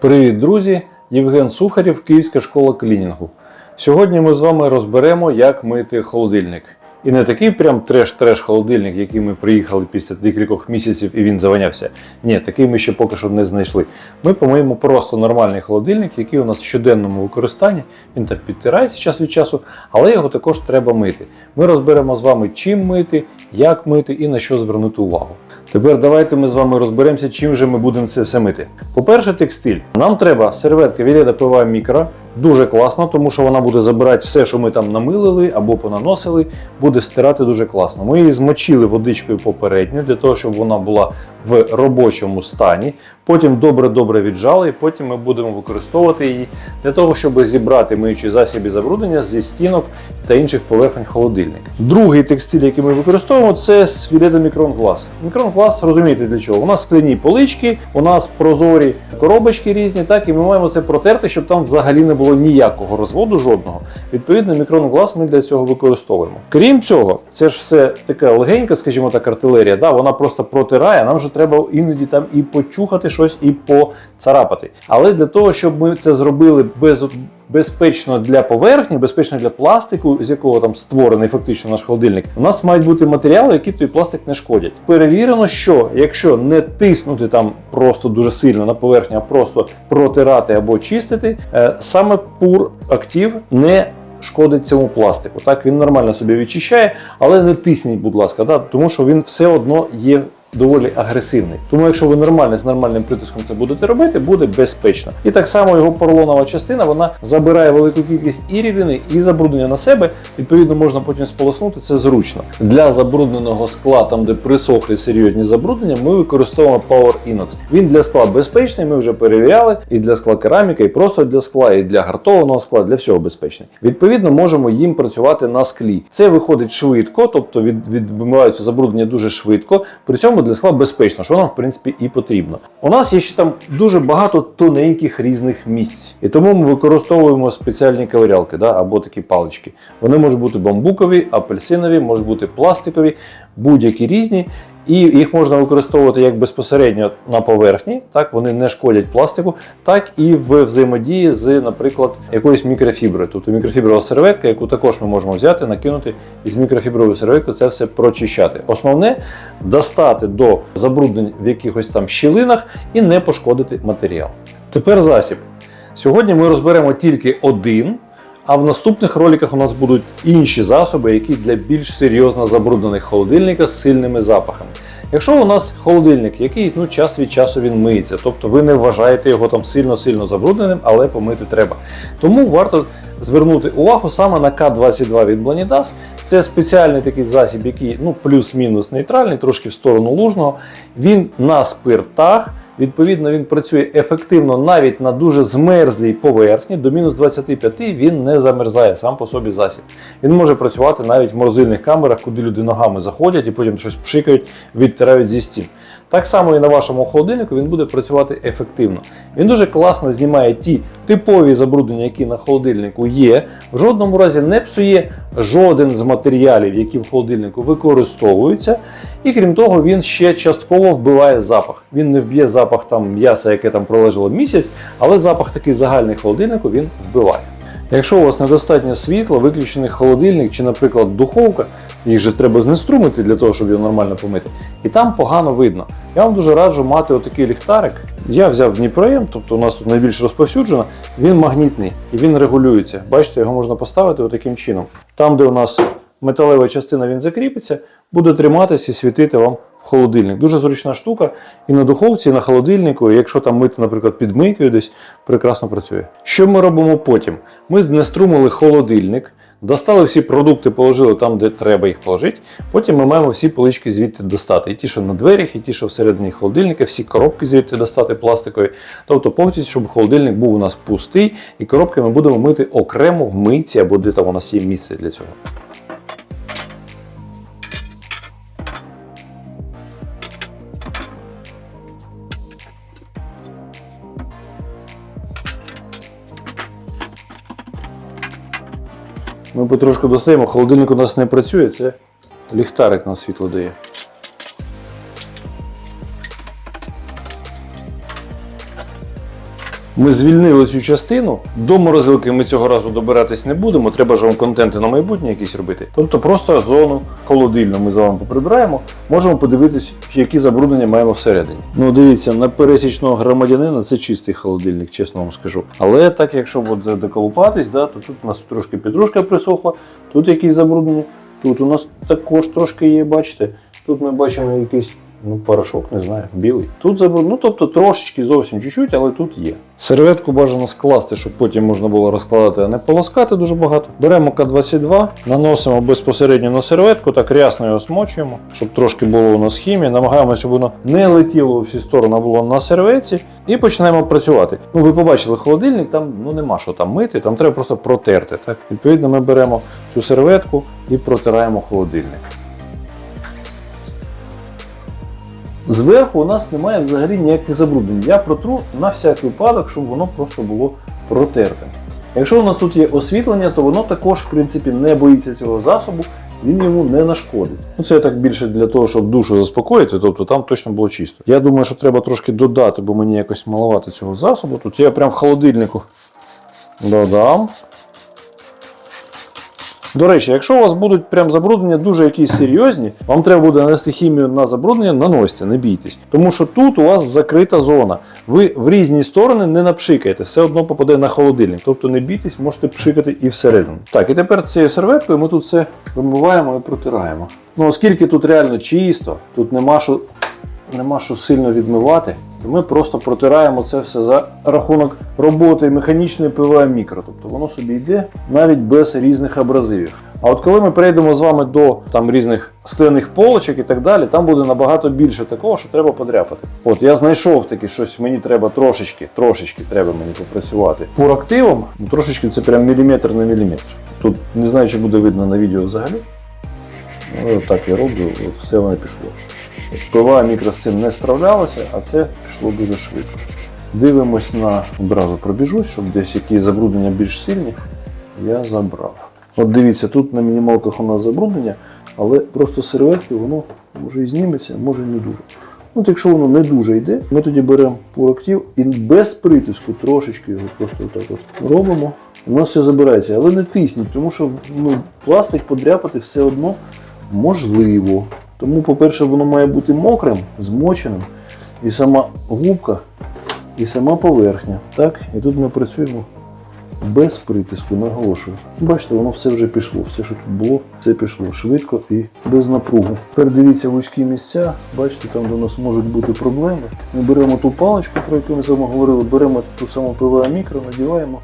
Привіт, друзі! Євген Сухарєв, Київська школа клінінгу. Сьогодні ми з вами розберемо, як мити холодильник. І не такий прям треш-треш холодильник, який ми приїхали після декількох місяців і він заванявся. Ні, такий ми ще поки що не знайшли. Ми помиємо просто нормальний холодильник, який у нас в щоденному використанні. Він так підтирається час від часу, але його також треба мити. Ми розберемо з вами, чим мити, як мити і на що звернути увагу. Тепер давайте ми з вами розберемося, чим же ми будемо це все мити. По-перше, текстиль. Нам треба серветка від ПВА Мікро. Дуже класно, тому що вона буде забирати все, що ми там намилили або понаносили, буде стирати дуже класно. Ми її змочили водичкою попередньо, для того, щоб вона була в робочому стані. Потім добре-добре віджали, і потім ми будемо використовувати її для того, щоб зібрати миючі засоби забруднення зі стінок та інших поверхень холодильника. Другий текстиль, який ми використовуємо, це з Віледа Мікрон розумієте для чого? У нас скляні полички, у нас прозорі коробочки різні, так і ми маємо це протерти, щоб там взагалі не було ніякого розводу жодного. Відповідно, мікронглас ми для цього використовуємо. Крім цього, це ж все така легенька, скажімо так, артилерія. Да, вона просто протирає. Нам же треба іноді там і почухати щось, і поцарапати. Але для того, щоб ми це зробили без безпечно для поверхні, безпечно для пластику, з якого там створений фактично наш холодильник. У нас мають бути матеріали, які той пластик не шкодять. Перевірено, що якщо не тиснути там просто дуже сильно на поверхню, а просто протирати або чистити, е, саме пур актив не шкодить цьому пластику. Так він нормально собі відчищає, але не тисніть, будь ласка, да, тому що він все одно є доволі агресивний. Тому якщо ви нормально з нормальним притиском це будете робити, буде безпечно. І так само його поролонова частина вона забирає велику кількість і рідини, і забруднення на себе. Відповідно, можна потім сполоснути це зручно. Для забрудненого скла, там де присохлі серйозні забруднення, ми використовуємо Power Inox. Він для скла безпечний, ми вже перевіряли, і для скла кераміка, і просто для скла, і для гартованого скла, для всього безпечний. Відповідно, можемо їм працювати на склі. Це виходить швидко, тобто від, відбиваються забруднення дуже швидко. При цьому для села безпечно, що нам в принципі і потрібно. У нас є ще там дуже багато тоненьких різних місць, і тому ми використовуємо спеціальні ковирялки, да, або такі палички. Вони можуть бути бамбукові, апельсинові, можуть бути пластикові, будь-які різні. І їх можна використовувати як безпосередньо на поверхні, так вони не шкодять пластику, так і в взаємодії з, наприклад, якоюсь мікрофіброю. Тобто мікрофіброва серветка, яку також ми можемо взяти, накинути і з мікрофібрової серветки це все прочищати. Основне достати до забруднень в якихось там щілинах і не пошкодити матеріал. Тепер засіб. Сьогодні ми розберемо тільки один. А в наступних роликах у нас будуть інші засоби, які для більш серйозно забруднених холодильниках з сильними запахами. Якщо у нас холодильник, який ну, час від часу він миється, тобто ви не вважаєте його там сильно-сильно забрудненим, але помити треба. Тому варто звернути увагу саме на К22 від Blanidas. Це спеціальний такий засіб, який ну, плюс-мінус нейтральний, трошки в сторону лужного. Він на спиртах. Відповідно, він працює ефективно навіть на дуже змерзлій поверхні. До мінус 25 він не замерзає сам по собі засіб. Він може працювати навіть в морозильних камерах, куди люди ногами заходять і потім щось пшикають, відтирають зі стін. Так само і на вашому холодильнику він буде працювати ефективно. Він дуже класно знімає ті типові забруднення, які на холодильнику є. В жодному разі не псує жоден з матеріалів, які в холодильнику використовуються. І крім того, він ще частково вбиває запах. Він не вб'є запах там м'яса, яке там пролежало місяць, але запах такий загальний холодильнику він вбиває. Якщо у вас недостатньо світла, виключений холодильник чи, наприклад, духовка, їх же треба знеструмити для того, щоб його нормально помити. І там погано видно. Я вам дуже раджу мати отакий ліхтарик. Я взяв Дніпроєм, тобто у нас тут найбільш розповсюджено, він магнітний і він регулюється. Бачите, його можна поставити отаким чином. Там, де у нас металева частина він закріпиться, буде триматися і світити вам в холодильник. Дуже зручна штука. І на духовці, і на холодильнику, якщо там мити, наприклад, під мийкою десь, прекрасно працює. Що ми робимо потім? Ми знеструмили холодильник. Достали всі продукти, положили там, де треба їх положити. Потім ми маємо всі полички звідти достати. І ті, що на дверях, і ті, що всередині холодильника, всі коробки звідти достати пластикові. Тобто повністю, щоб холодильник був у нас пустий, і коробки ми будемо мити окремо в мийці або де там у нас є місце для цього. Потрошку достаємо, холодильник у нас не працює, це ліхтарик на світло дає. Ми звільнили цю частину. До морозилки ми цього разу добиратись не будемо. Треба ж вам контенти на майбутнє якісь робити. Тобто просто зону холодильну ми з вами поприбираємо. Можемо подивитись, які забруднення маємо всередині. Ну дивіться, на пересічного громадянина це чистий холодильник, чесно вам скажу. Але так, якщо от задеколупатись, да, то тут у нас трошки петрушка присохла, тут якісь забруднення, тут у нас також трошки є, бачите. Тут ми бачимо якийсь ну, порошок, не знаю, білий. Тут забруднено, ну тобто трошечки зовсім чуть-чуть, але тут є. Серветку бажано скласти, щоб потім можна було розкладати, а не полоскати дуже багато. Беремо К22, наносимо безпосередньо на серветку, так рясно його смочуємо, щоб трошки було у нас хімія. Намагаємося, щоб воно не летіло у всі сторони, а було на серветці, і починаємо працювати. Ну, ви побачили холодильник, там ну нема що там мити, там треба просто протерти. Так? Відповідно, ми беремо цю серветку і протираємо холодильник. Зверху у нас немає взагалі ніяких забруднень. Я протру на всяк випадок, щоб воно просто було протерте. Якщо у нас тут є освітлення, то воно також, в принципі, не боїться цього засобу, він йому не нашкодить. Ну, це так більше для того, щоб душу заспокоїти, тобто там точно було чисто. Я думаю, що треба трошки додати, бо мені якось маловато цього засобу. Тут я прям в холодильнику додам. До речі, якщо у вас будуть прям забруднення дуже якісь серйозні, вам треба буде нанести хімію на забруднення, наносьте, не бійтесь. Тому що тут у вас закрита зона. Ви в різні сторони не напшикаєте, все одно попаде на холодильник. Тобто не бійтесь, можете пшикати і всередину. Так, і тепер цією серветкою ми тут все вимиваємо і протираємо. Ну, оскільки тут реально чисто, тут нема що, нема що сильно відмивати, ми просто протираємо це все за рахунок роботи механічної ПВА мікро. Тобто воно собі йде навіть без різних абразивів. А от коли ми перейдемо з вами до там різних скляних полочок і так далі, там буде набагато більше такого, що треба подряпати. От я знайшов таки щось, мені треба трошечки, трошечки треба мені попрацювати. Пурактивом, ну трошечки це прям міліметр на міліметр. Тут не знаю, чи буде видно на відео взагалі. От так я роблю, все воно пішло. ПВА мікро з цим не справлялося, а це пішло дуже швидко. Дивимось на одразу пробіжусь, щоб десь якісь забруднення більш сильні я забрав. От дивіться, тут на мінімалках у нас забруднення, але просто серветки воно може і зніметься, може і не дуже. От якщо воно не дуже йде, ми тоді беремо пурактив і без притиску трошечки його просто отак от робимо. У нас все забирається, але не тисніть, тому що ну, пластик подряпати все одно можливо. Тому, по-перше, воно має бути мокрим, змоченим, і сама губка, і сама поверхня. Так? І тут ми працюємо без притиску, наголошую. Бачите, воно все вже пішло. Все, що тут було, все пішло швидко і без напругу. Тепер дивіться вузькі місця, бачите, там де нас можуть бути проблеми. Ми беремо ту паличку, про яку ми з вами говорили, беремо ту саму ПВА мікро, надіваємо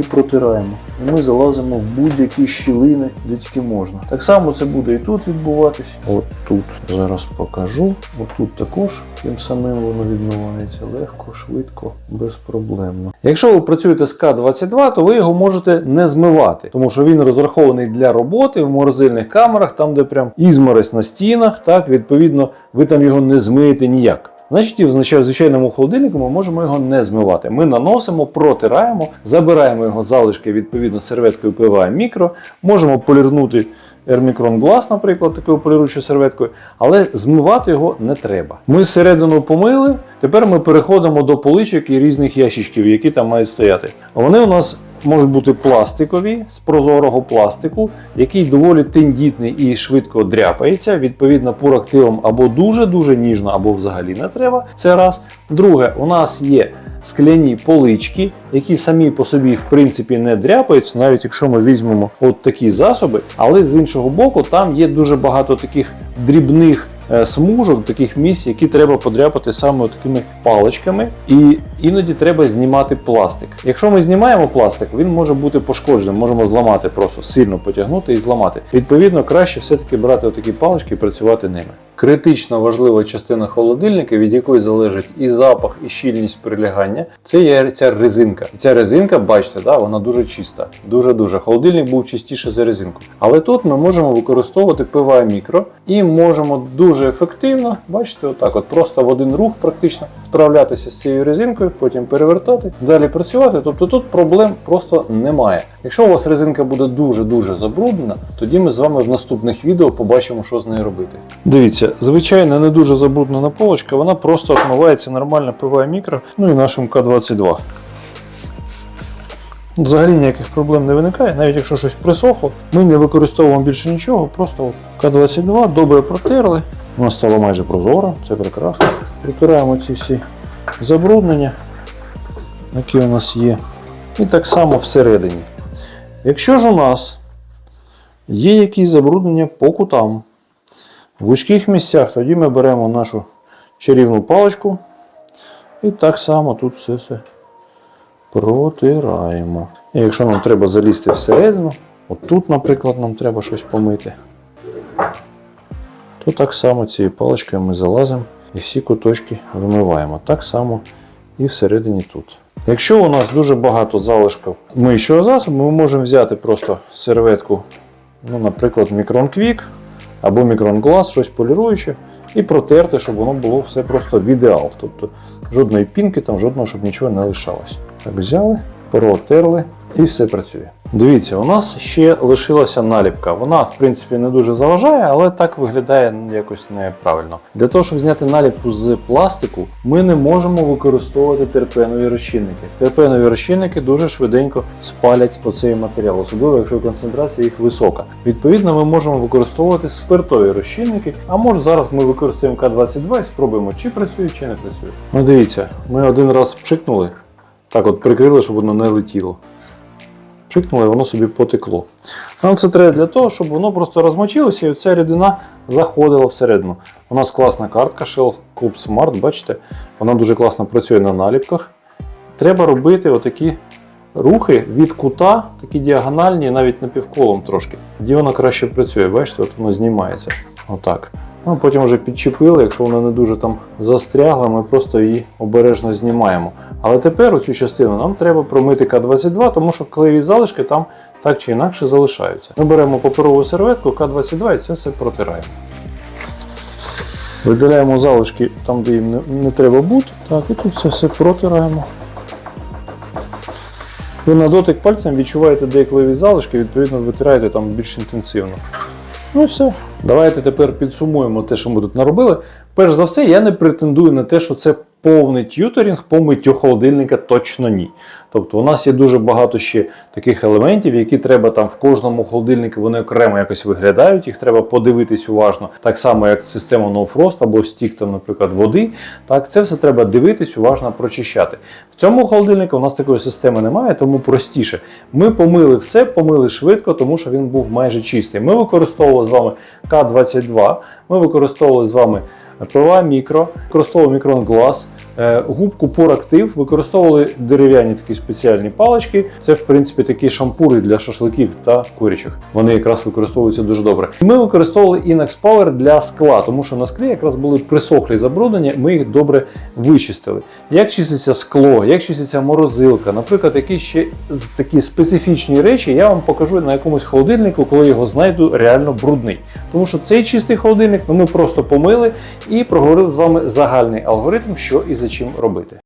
і протираємо. І ми залазимо в будь-які щілини, де тільки можна. Так само це буде і тут відбуватись. От тут зараз покажу. От тут також тим самим воно відмивається легко, швидко, безпроблемно. Якщо ви працюєте з К22, то ви його можете не змивати, тому що він розрахований для роботи в морозильних камерах, там де прям ізморозь на стінах, так відповідно ви там його не змиєте ніяк. Значить, звичайному холодильнику ми можемо його не змивати. Ми наносимо, протираємо, забираємо його залишки відповідно серветкою ПВА мікро, можемо полірнути Ермікрон Glass, наприклад, такою поліруючою серветкою, але змивати його не треба. Ми середину помили, тепер ми переходимо до поличок і різних ящичків, які там мають стояти. Вони у нас можуть бути пластикові з прозорого пластику, який доволі тендітний і швидко дряпається. Відповідно, пурактивом або дуже-дуже ніжно, або взагалі не треба. Це раз. Друге, у нас є скляні полички, які самі по собі в принципі не дряпаються, навіть якщо ми візьмемо от такі засоби. Але з іншого боку, там є дуже багато таких дрібних. Е, Смужок, таких місць, які треба подряпати саме такими паличками, і іноді треба знімати пластик. Якщо ми знімаємо пластик, він може бути пошкодженим, можемо зламати, просто сильно потягнути і зламати. Відповідно, краще все-таки брати отакі палички і працювати ними. Критично важлива частина холодильника, від якої залежить і запах, і щільність прилягання, це є ця резинка. Ця резинка, бачите, да, вона дуже чиста. Дуже-дуже. Холодильник був чистіше за резинку. Але тут ми можемо використовувати ПВА мікро і можемо дуже ефективно, бачите, отак, от просто в один рух практично справлятися з цією резинкою, потім перевертати, далі працювати. Тобто тут проблем просто немає. Якщо у вас резинка буде дуже-дуже забруднена, тоді ми з вами в наступних відео побачимо, що з нею робити. Дивіться, звичайно, не дуже забруднена полочка, вона просто отмивається нормально пиває мікро, ну і нашим К22. Взагалі ніяких проблем не виникає, навіть якщо щось присохло, ми не використовуємо більше нічого, просто К-22 добре протерли. Воно стало майже прозоро, це прекрасно. Протираємо ці всі забруднення, які у нас є. І так само всередині. Якщо ж у нас є якісь забруднення по кутам, в вузьких місцях, тоді ми беремо нашу чарівну паличку і так само тут все все протираємо. І якщо нам треба залізти всередину, от тут, наприклад, нам треба щось помити, то так само цією паличкою ми залазимо і всі куточки вимиваємо. Так само і всередині тут. Якщо у нас дуже багато залишків миючого засобу, ми можемо взяти просто серветку, ну, наприклад, Micron Quick або Micron Glass, щось поліруюче, і протерти, щоб воно було все просто в ідеал. Тобто жодної пінки, там, жодного, щоб нічого не лишалось. Так, взяли, протерли і все працює. Дивіться, у нас ще лишилася наліпка. Вона, в принципі, не дуже заважає, але так виглядає якось неправильно. Для того, щоб зняти наліпку з пластику, ми не можемо використовувати терпенові розчинники. Терпенові розчинники дуже швиденько спалять оцей матеріал, особливо якщо концентрація їх висока. Відповідно, ми можемо використовувати спиртові розчинники, а може зараз ми використаємо К22 і спробуємо, чи працює, чи не працює. Ну дивіться, ми один раз пшикнули, так от прикрили, щоб воно не летіло пшикнули, воно собі потекло. Нам це треба для того, щоб воно просто розмочилося і ця рідина заходила всередину. У нас класна картка Shell Club Smart, бачите, вона дуже класно працює на наліпках. Треба робити отакі рухи від кута, такі діагональні, навіть напівколом трошки. Де воно краще працює, бачите, от воно знімається. Отак. Ну, потім вже підчепили, якщо вона не дуже там застрягла, ми просто її обережно знімаємо. Але тепер оцю частину нам треба промити К22, тому що клеєві залишки там так чи інакше залишаються. Ми беремо паперову серветку К22 і це все протираємо. Видаляємо залишки там, де їм не, не треба бути. Так, і тут це все протираємо. Ви на дотик пальцем відчуваєте, де клеєві залишки, відповідно витираєте там більш інтенсивно. Ну і все. Давайте тепер підсумуємо те, що ми тут наробили. Перш за все, я не претендую на те, що це повний т'юторінг по миттю холодильника точно ні. Тобто у нас є дуже багато ще таких елементів, які треба там в кожному холодильнику вони окремо якось виглядають, їх треба подивитись уважно, так само як система No Frost або стік, там, наприклад, води. Так, Це все треба дивитись, уважно прочищати. В цьому холодильнику у нас такої системи немає, тому простіше. Ми помили все, помили швидко, тому що він був майже чистий. Ми використовували з вами К22, ми використовували з вами ПВА мікро, використовували мікрон глаз, е, губку Порактив, використовували дерев'яні такі спеціальні палички. Це, в принципі, такі шампури для шашликів та курячих. Вони якраз використовуються дуже добре. Ми використовували Inox Power для скла, тому що на склі якраз були присохлі забруднення, ми їх добре вичистили. Як чиститься скло, як чиститься морозилка, наприклад, якісь ще такі специфічні речі, я вам покажу на якомусь холодильнику, коли його знайду реально брудний. Тому що цей чистий холодильник ну, ми просто помили і проговорили з вами загальний алгоритм, що і за чим робити.